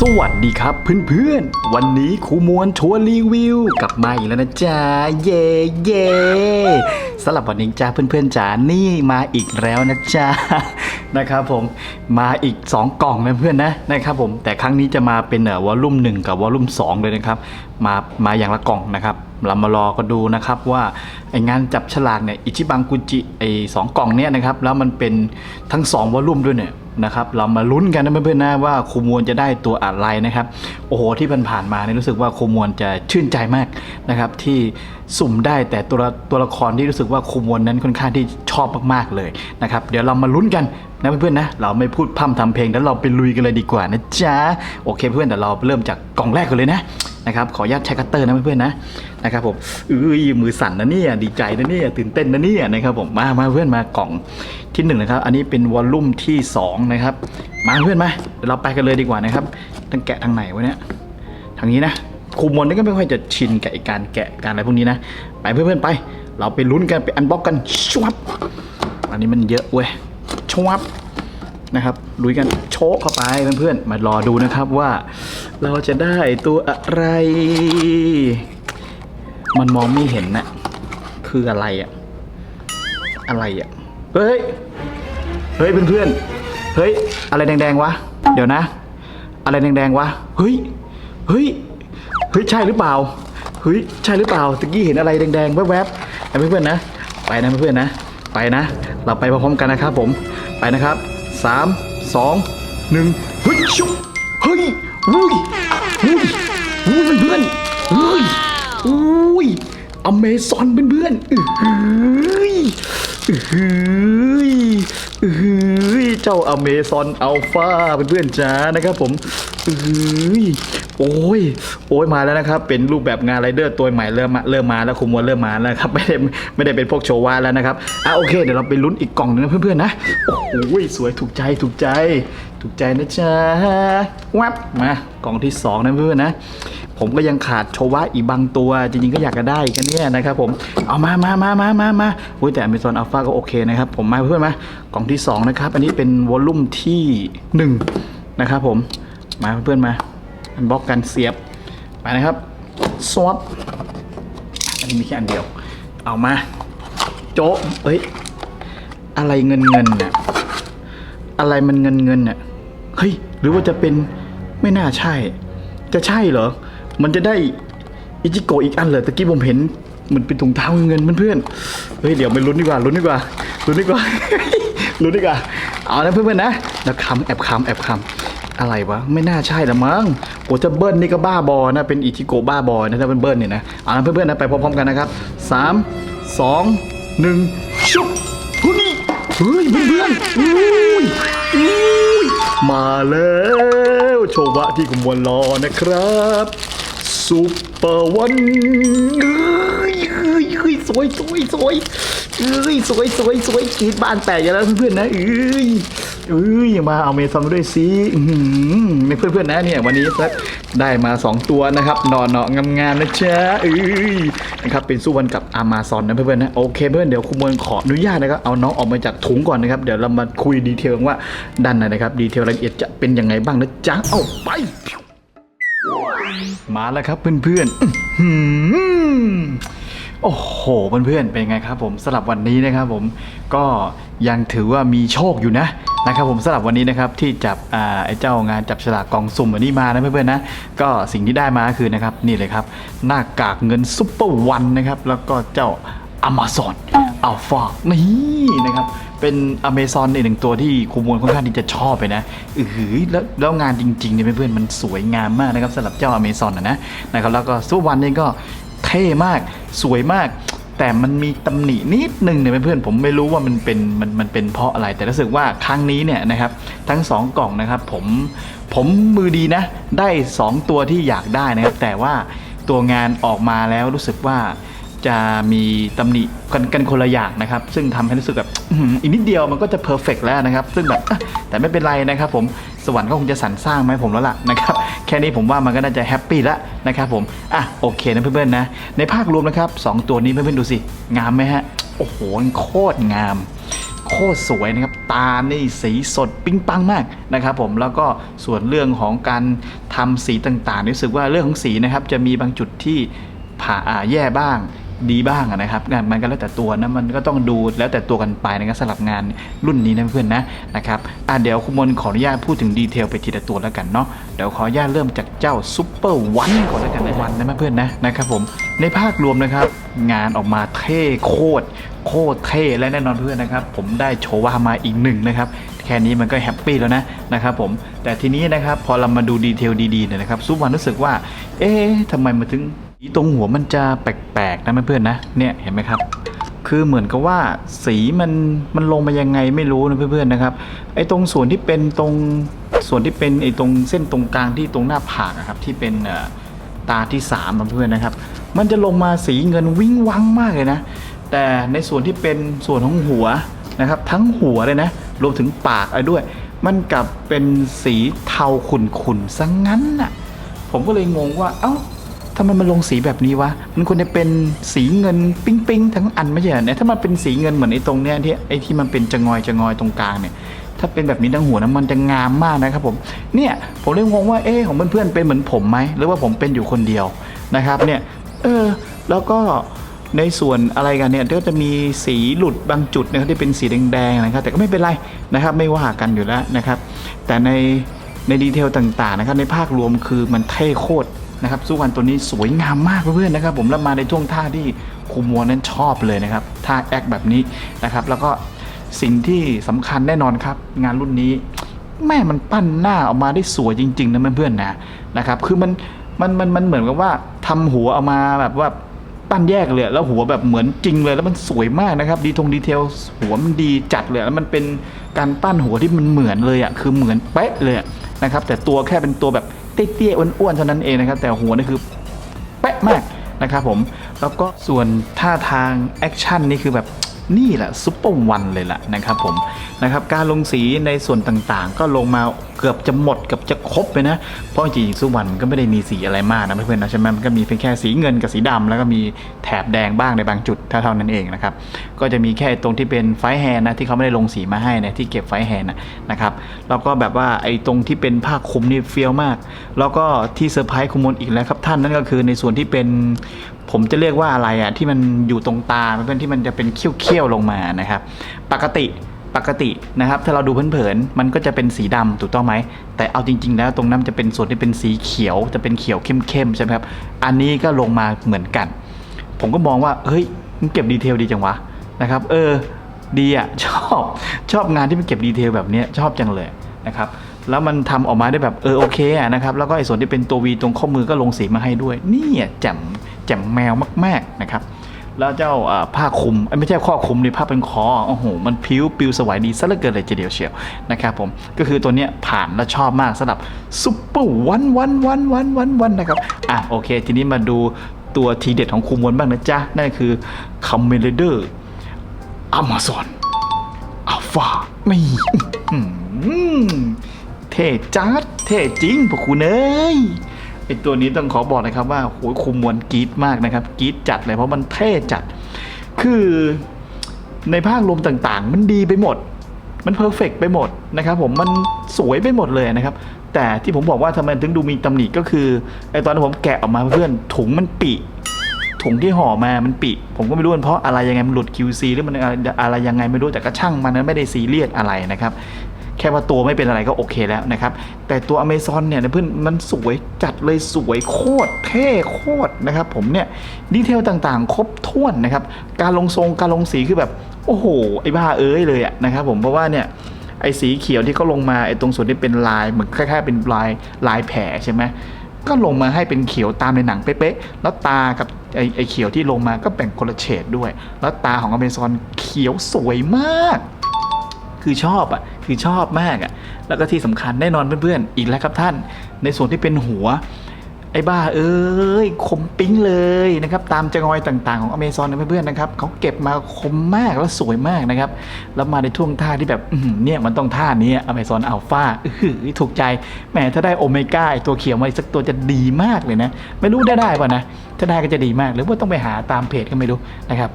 สวัสดีครับเพื่อนๆ วันนี้ครูมวลชวนรีวิวกลับมาอีกแล้วนะจ๊ะ เย่เย่สำหรับวันนี้จ้าเพื่อนๆจ๋านี่มาอีกแล้วนะจ๊ะนะครับผมมาอีก 2 กล่องนะเพื่อนนะนะครับผมแต่ครั้งนี้จะมาเป็นเอ่อวอลลุ่ม1 กับวอลลุ่ม2 เลยนะครับ มามาอย่างละกล่องนะครับเรามารอก็ดูนะครับว่าไองานจับฉลากเนี่ยอิชิบังกุจิไอสองกล่องเนี่ยนะครับแล้วมันเป็นทั้ง 2วอลลุ่มด้วยเนี่ย นะครับเรามาลุ้นกันนะเพื่อนๆนะว่าครูมวลจะได้ตัวอะไรนะครับโอ้โหที่ผ่านมาเนี่ยรู้สึกว่าครูมวลจะชื่นใจมากนะครับที่สุ่มได้แต่ตัวตัวละครที่รู้สึกว่าครูมวลนั้นค่อนข้างที่ชอบมากๆเลยนะครับเดี๋ยวเรามาลุ้นกันนะเพื่อนๆนะเราไม่พูดพร่ำทำเพลงแล้วเราไปลุยกันเลยดีกว่านะจ๊ะโอเค เพื่อนเดี๋ยวเราเริ่มจากกล่องแรกกันเลยนะนะครับขออนุญาตใช้คัตเตอร์นะเพื่อนๆนะนะครับผมอุ้ยมือสั่นนะเนี่ยดีใจนะเนี่ยตื่นเต้นนะเนี่ยนะครับผมมามาเพื่อนมากล่อง ที่หนึ่งนะครับ อันนี้เป็นวอลลุ่มที่สองนะครับ มาเพื่อนมาเดี๋ยวเราไปกันเลยดีกว่านะครับตั้งแกะทางไหนวะเนี่ยทางนี้นะครูมนนี่ก็ไม่ค่อยจะชินกับการแกะการอะไรพวกนี้นะ ไปเพื่อนๆไป เราไปลุ้นกันไปอันบ็อกกันชวับอันนี้มันเยอะเว้ยชวับนะครับลุยกันโชกเข้าไปเพื่อนๆมารอดูนะครับว่า เราจะได้ตัวอะไร มันมองไม่เห็นนะคืออะไรอะอะไรอะ เฮ้ย เฮ้ยเพื่อนๆ เฮ้ย อะไรแดงๆ วะ เดี๋ยวนะ อะไรแดงๆ วะ เฮ้ย เฮ้ย เฮ้ย ใช่หรือเปล่า เฮ้ย ใช่หรือเปล่า ตะกี้เห็นอะไรแดงๆ แวบๆนะเพื่อนๆ นะ ไปนะเพื่อนๆ นะ ไปนะ เราไปพร้อมๆ กันนะครับผม ไปนะครับสามสองหนึ่งเฮ้ยชุบเฮ้ยอุ้ยอุ้ยอุ้ยเพื่อนๆเฮ้ยอุ้ยอเมซอนเพื่อนๆอื้อหื เฮ้ยเฮ้ยเจ้าอเมซอนอัลฟาเพื่อนๆจ้านะครับผมเฮ้ยโอ้ยโอ้ยมาแล้วนะครับ เป็นรูปแบบงานไรเดอร์ตัวใหม่เริ่มมาเริ่มมาแล้วคุมวัวเริ่มมาแล้วครับไม่ได้ไม่ได้เป็นพวกโชว์วาแล้วนะครับอะโอเคเดี๋ยวเราไปลุ้นอีกกล่องหนึงนะเพื่อนๆนะโอ้ยสวยถูกใจถูกใจ ถูกใจนะจ๊ะวับมากล่องที่สองนะเพื่อนนะ ผมก็ยังขาดโชวะอีกบางตัว จริงๆก็อยากจะได้กันเนี่ยนะครับผมเอามามามามามามาอุ้ยแต่ Amazon Alpha ก็โอเคนะครับ ผมมาเพื่อนมากล่องที่สองนะครับ อันนี้เป็นวอลลุ่มที่หนึ่งนะครับผมมาเพื่อนมาอันบล็อกกันเสียบไปนะครับสวอปอันนี้มีแค่อันเดียว เอามา โจ๊ะเอ้ยอะไรเงินเงินน่ะอะไรมันเงินเงินน่ะ เฮ้ย หรือว่าจะเป็นไม่น่าใช่ จะใช่เหรอ มันจะได้อิจิโกะอีกอันเหรอตะกี้ผมเห็นเหมันเป็นถุงเท้าเงินเพื่อนๆเฮ้ยเดี๋ยวไปลุ้นดีกว่าลุ้นดีกว่าลุ้นดีกว่าลุ้นดีกว่าเอานะเพื่อนๆนะแล้วคำแอบคำแอบคำอะไรวะไม่น่าใช่ละมั้งโอ้จะเบิ้ลนี่ก็บ้าบอนะเป็นอิจิโกะบ้าบอนะถ้าเป็นเบิ้ลเนี่ยนะเอาละเพื่อนๆนะไปพร้อมๆกันนะครับสามสองหนึ่งชุบเฮ้ยเฮ้ยเพื่อนๆ แล้ว โชวะที่กุมวลรอนะครับซุปเปอร์วันเอ้ยเอ้ยเอ้ยสวยสวยสวยเอ้ยสวยสวยสวยกรีดบ้านแตกอย่างแล้วเพื่อนๆนะเอ้ย เอ้ยมาเอาเมซอนมาด้วยสินี่เพื่อนๆนะเนี่ยวันนี้ได้มา 2 ตัวนะครับหนอนเนาะงามๆนะจ๊ะเอ้ยนะครับเป็นสู้วันกับอามาซอนนะเพื่อนๆนะโอเคเพื่อนเดี๋ยวคุณมวลขออนุญาตนะครับเอาน้องออกมาจากถุงก่อนนะครับเดี๋ยวเรามาคุยดีเทลว่าด้านในนะครับดีเทลรายละเอียดจะเป็นยังไงบ้างนะจ๊ะเอาไป มาแล้วครับเพื่อนๆอื้อหือโอ้โหเพื่อนๆเป็นไงครับผมสำหรับวันนี้นะครับผมก็ยังถือว่ามีโชคอยู่นะ นะครับผมสำหรับวันนี้นะครับที่จับไอ้เจ้างานจับฉลากกล่องสุ่มอันนี้มานะเพื่อนๆนะก็สิ่งที่ได้มาคือนะครับนี่เลยครับหน้ากากเงินซุปเปอร์วันนะครับแล้วก็เจ้า Amazon อัลฟานี่นะครับเป็นอเมซอนอีกหนึ่งตัวที่ครูมวลค่อนข้างที่จะชอบไปนะอือหือแล้วแล้วงานจริงๆเนี่ยเพื่อนๆมันสวยงามมากนะครับสำหรับเจ้าอเมซอนนะนะนะครับแล้วก็สู้วันนี้ก็เท่มากสวยมาก แต่มันมีตำหนินิดนึงเนี่ยเพื่อนๆผมไม่รู้ว่ามันเป็นมันมันเป็นเพราะอะไร แต่รู้สึกว่าครั้งนี้เนี่ยนะครับทั้งสองกล่องนะครับผมผมมือดีนะ ได้สองตัวที่อยากได้นะครับ แต่ว่าตัวงานออกมาแล้วรู้สึกว่าจะมีตำหนิกันกันคนละอย่างนะครับ ซึ่งทำให้รู้สึกแบบอีกนิดเดียวมันก็จะเพอร์เฟกแล้วนะครับ ซึ่งแบบแต่ไม่เป็นไรนะครับผม สวรรค์ก็คงจะสรรสร้างมาให้ผมแล้วล่ะนะครับแค่นี้ผมว่ามันก็น่าจะแฮปปี้แล้วนะครับผมอะโอเคนะเพื่อนๆนะ ในภาพรวมนะครับสองตัวนี้เพื่อนๆดูสิงามไหมฮะโอ้โหโคตรงามโคตรสวยนะครับ ตานี่สีสดปิ๊งปังมากนะครับผมแล้วก็ส่วนเรื่องของการทำสีต่างๆ รู้สึกว่าเรื่องของสีนะครับ จะมีบางจุดที่ผ่าแย่บ้าง ดีบ้างนะครับงานมันก็แล้วแต่ตัวนะมันก็ต้องดูแล้วแต่ตัวกันไปนะครับสำหรับงานรุ่นนี้นะเพื่อนนะนะครับอะเดี๋ยวคุณมนขออนุญาตพูดถึงดีเทลไปทีละตัวแล้วกันเนาะเดี๋ยวขออนุญาตเริ่มจากเจ้าซุปเปอร์วันก่อนแล้วกันนะวันนะเพื่อนนะนะครับผมในภาพรวมนะครับงานออกมาเท่โคตรโคตรเท่และแน่นอนเพื่อนนะครับ ผมได้โชวามาอีกหนึ่งนะครับแค่นี้มันก็แฮปปี้แล้วนะนะครับผมแต่ทีนี้นะครับพอเรามาดูดีเทลดีๆเนี่ยนะครับซุปวันรู้สึกว่า เอ๊ะทำไมมาถึง สีตรงหัวมันจะแปลกๆนะเพื่อนๆนะเนี่ยเห็นไหมครับ คือเหมือนกับว่าสีมันมันลงมายังไงไม่รู้นะเพื่อนๆนะครับไอ้ตรงส่วนที่เป็นตรงส่วนที่เป็นไอ้ตรงเส้นตรงกลางที่ตรงหน้าผากอะครับที่เป็นตาที่3ามนะเพื่อนๆนะครับ มันจะลงมาสีเงินวิ้งวังมากเลยนะ แต่ในส่วนที่เป็นส่วนของหัวนะครับ ทั้งหัวเลยนะรวมถึงปากอะไรด้วย มันกลับเป็นสีเทาขุ่นๆซะงงั้นน่ะผมก็เลยงงว่าเอ้า ทำไมมันลงสีแบบนี้วะ มันควรจะเป็นสีเงินปิ้งปิ้งๆทั้งอันไม่ใช่เนี่ยถ้ามันเป็นสีเงินเหมือนไอ้ตรงเนี้ยที่ไอ้ที่มันเป็นจะงอยจะงอยตรงกลางเนี่ย ถ้าเป็นแบบนี้ทั้งหัวนะมันจะงามมากนะครับผม เนี่ยผมเลยงงว่าเอ๊ของเพื่อนๆเป็นเหมือนผมไหมหรือว่าผมเป็นอยู่คนเดียวนะครับเนี่ย เออแล้วก็ในส่วนอะไรกันเนี่ยก็จะมีสีหลุดบางจุดนะครับที่เป็นสีแดงๆนะครับ แต่ก็ไม่เป็นไรนะครับ ไม่ว่ากันอยู่แล้วนะครับ แต่ในในดีเทลต่างๆนะครับในภาครวมคือมันเท่โคตร นะครับสู้กันตัวนี้สวยงามมากเพื่อนๆนะครับ ผมแล้วมาในช่วงท่าที่คุมัวนั้นชอบเลยนะครับท่าแอคแบบนี้นะครับ แล้วก็สิ่งที่สำคัญแน่นอนครับ งานรุ่นนี้ แม่มันปั้นหน้าออกมาได้สวยจริง ๆนะเพื่อนๆนะนะครับ คือมันมันมันมันเหมือนกับว่าทำหัวออกมาแบบว่าปั้นแยกเลยแล้วหัวแบบเหมือนจริงเลยแล้วมันสวยมากนะครับ ดีทงดีเทลหัวมันดีจัดเลยแล้วมันเป็นการปั้นหัวที่มันเหมือนเลยอะคือเหมือนเป๊ะเลยะนะครับ แต่ตัวแค่เป็นตัวแบบ เตี้ยๆอ้วนๆเท่านั้นเองนะครับ แต่หัวนี่คือเป๊ะมากนะครับผมแล้วก็ส่วนท่าทางแอคชั่นนี่คือแบบ นี่แหละซุปเปอร์วันเลยล่ะนะครับผมนะครับการลงสีในส่วนต่างๆ ก็ลงมาเกือบจะหมดเกือบจะครบไปนะ เพราะจริงๆซุปวันมันก็ไม่ได้มีสีอะไรมากนะเพื่อนๆนะใช่ไหมมันก็มีเพียงแค่สีเงินกับสีดำแล้วก็มีแถบแดงบ้างในบางจุดเท่านั้นเองนะครับก็จะมีแค่ตรงที่เป็นไฟแฮนนะที่เขาไม่ได้ลงสีมาให้นะที่เก็บไฟแฮนนะนะครับแล้วก็แบบว่าไอ้ตรงที่เป็นผ้าคลุมนี่เฟี้ยวมาก แล้วก็ที่เซอร์ไพรส์คุณมนอีกแล้วครับท่านนั่นก็คือในส่วนที่เป็น ผมจะเรียกว่าอะไรอะที่มันอยู่ตรงตาเพื่อนที่มันจะเป็นเขี้ยวๆลงมานะครับ ปกติปกตินะครับ ถ้าเราดูเผินๆมันก็จะเป็นสีดำถูกต้องไหม แต่เอาจริง ๆ แล้วตรงนั้นจะเป็นส่วนที่เป็นสีเขียวจะเป็นเขียวเข้มๆใช่ไหมครับ อันนี้ก็ลงมาเหมือนกัน ผมก็มองว่าเฮ้ยมันเก็บดีเทลดีจังวะนะครับ เออดีอะชอบชอบงานที่มันเก็บดีเทลแบบนี้ชอบจังเลยนะครับแล้วมันทำออกมาได้แบบเออโอเคอะนะครับแล้วก็ไอ้ส่วนที่เป็นตัววีตรงข้อมือก็ลงสีมาให้ด้วยนี่อะแจ่ม แจ่มแมวมากๆนะครับแล้วเจ้าผ้าคลุมไม่ใช่ข้อคลุมนี่ผ้าเป็นคอโอ้โหมันพิ้วปิวสวยดีซะเหลือเกินเลยทีเดียวเชียวนะครับผมก็คือตัวเนี้ยผ่านและชอบมากสำหรับซุปเปอร์วันวันวันวันวันวันนะครับอะโอเค ทีนี้มาดูตัวทีเด็ดของคุมวนบ้างนะจ๊ะ นั่นคือคัมเมเลเดอร์อเมซอนอัลฟาไม่เท่จัดเท่จริงพวกคุณเอ้ย ไอตัวนี้ต้องขอบอกนะครับว่าโหยคุมมวลกรีดมากนะครับกรีดจัดเลยเพราะมันเท่จัด คือในภาครวมต่างๆ มันดีไปหมด มันเพอร์เฟกไปหมดนะครับผมมันสวยไปหมดเลยนะครับ แต่ที่ผมบอกว่าทำไมถึงดูมีตำหนิก็คือไอตอนที่ผมแกะออกมาเพื่อนถุงมันปิถุงที่ห่อมามันปิ ผมก็ไม่รู้มันเพราะอะไรยังไงมันหลุด QC หรือมันอะไรอะไรยังไงไม่รู้แต่ก็ช่างมันนั้นไม่ได้ซีเรียสอะไรนะครับ แค่ว่าตัวไม่เป็นอะไรก็โอเคแล้วนะครับ แต่ตัวอเมซอนเนี่ยนะเพื่อนมันสวยจัดเลยสวยโคตรเท่โคตรนะครับผมเนี่ยดีเทลต่างๆ ครบถ้วนนะครับ การลงทรงการลงสีคือแบบ โอ้โห ไอ้บ้าเอ้ยเลยอะนะครับผมเพราะว่าเนี่ยไอ้สีเขียวที่เขาลงมาไอ้ตรงส่วนที่เป็นลายเหมือนคล้ายๆเป็นลายลายแผลใช่ไหมก็ลงมาให้เป็นเขียวตามในหนังเป๊ะๆ แล้วตากับไอ้ไอ้เขียวที่ลงมาก็แบ่งคนละเฉดด้วย แล้วตาของอเมซอนเขียวสวยมาก คือชอบอะคือชอบมากอะแล้วก็ที่สำคัญแน่นอนเพื่อนๆอีกแล้วครับท่าน ในส่วนที่เป็นหัวไอ้บ้าเอ้ยคมปิ๊งเลยนะครับตามจงอยต่างๆของอเมซอนนะเพื่อนๆนะครับเขาเก็บมาคมมากแล้วสวยมากนะครับแล้วมาในท่วงท่าที่แบบเนี่ยมันต้องท่านี้อเมซอนอัลฟาถูกใจแหมถ้าได้โอเมก้าตัวเขียวมาสักตัวจะดีมากเลยนะ ไม่รู้ได้ได้ป่ะนะถ้าได้ก็จะดีมากหรือว่าต้องไปหาตามเพจก็ไม่รู้นะครับ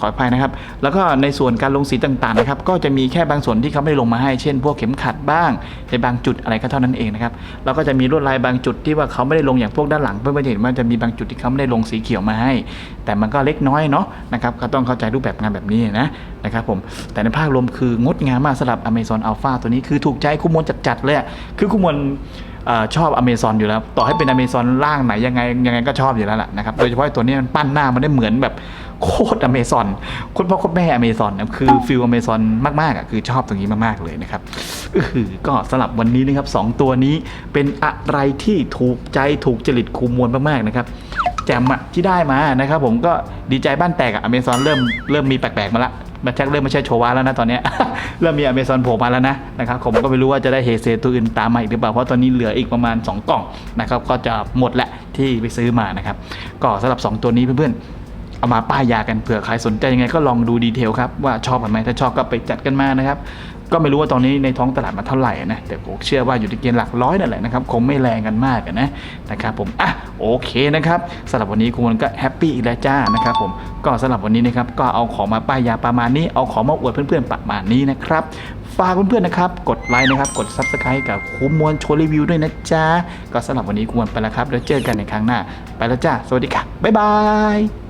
ขออภัยนะครับ แล้วก็ในส่วนการลงสีต่างๆนะครับ ก็จะมีแค่บางส่วนที่เขาไม่ได้ลงมาให้ เช่น พวกเข็มขัดบ้าง ในบางจุดอะไรก็เท่านั้นเองนะครับ แล้วก็จะมีลวดลายบางจุดที่ว่าเขาไม่ได้ลงอย่างพวกด้านหลัง เพื่อนๆจะเห็นว่าจะมีบางจุดที่เขาไม่ได้ลงสีเขียวมาให้ แต่มันก็เล็กน้อยเนาะนะครับก็ต้องเข้าใจรูปแบบงานแบบนี้นะนะครับผม แต่ในภาพรวมคืองดงามมากสำหรับ Amazon Alpha ตัวนี้คือถูกใจคุณมวลจัดๆเลยคือคุณมวล ชอบอเมซอนอยู่แล้ว ต่อให้เป็นอเมซอนล่างไหนยังไงยังไงก็ชอบอยู่แล้วล่ะนะครับ โดยเฉพาะไอ้ตัวนี้มันปั้นหน้ามันได้เหมือนแบบโคตรอเมซอนคตรพ่อคตรแม่อเมซอนนะคือฟิลอเมซอนมากๆอะคือชอบตรงนี้มากๆเลยนะครับก็สำหรับวันนี้นะครับสองตัวนี้เป็นอะไรที่ถูกใจถูกจริตคูมวลมากๆนะครับแจมอะที่ได้มานะครับผมก็ดีใจบ้านแตกอะอเมซอนเริ่มเริ่มมีแปลกๆมาละมันชักเริ่มไม่ใช่โชวาแล้วนะตอนเนี้ย เริ่มมีอเมซอนโผล่มาแล้วนะนะครับผมก็ไม่รู้ว่าจะได้เฮเซตัวอื่นตามมาอีกหรือเปล่าเพราะตอนนี้เหลืออีกประมาณ 2 กล่องนะครับก็จะหมดแหละที่ไปซื้อมานะครับก็สำหรับ 2 ตัวนี้เพื่อนๆเอามาป้ายยากันเผื่อใครสนใจยังไงก็ลองดูดีเทลครับว่าชอบกันไหมถ้าชอบก็ไปจัดกันมานะครับ ก็ไม่รู้ว่าตอนนี้ในท้องตลาดมาเท่าไหร่นะแต่ผมเชื่อว่าอยู่ที่เกณฑ์หลักร้อยนั่นแหละนะครับคงไม่แรงกันมากนะนะครับผมอะโอเคนะครับสำหรับวันนี้คุณก็แฮปปี้อีกแล้วจ้านะครับผมก็สำหรับวันนี้นะครับก็เอาของมาป้ายยาประมาณนี้เอาของมาอวดเพื่อนๆประมาณนี้นะครับฝากเพื่อนๆนะครับกดไลค์นะครับกด Subscribe กับคูมวลโชว์รีวิวด้วยนะจ๊ะก็สำหรับวันนี้คุณมวลไปแล้วครับแล้วเจอกันในครั้งหน้า ไปแล้วจ้าสวัสดีค่ะบ๊ายบาย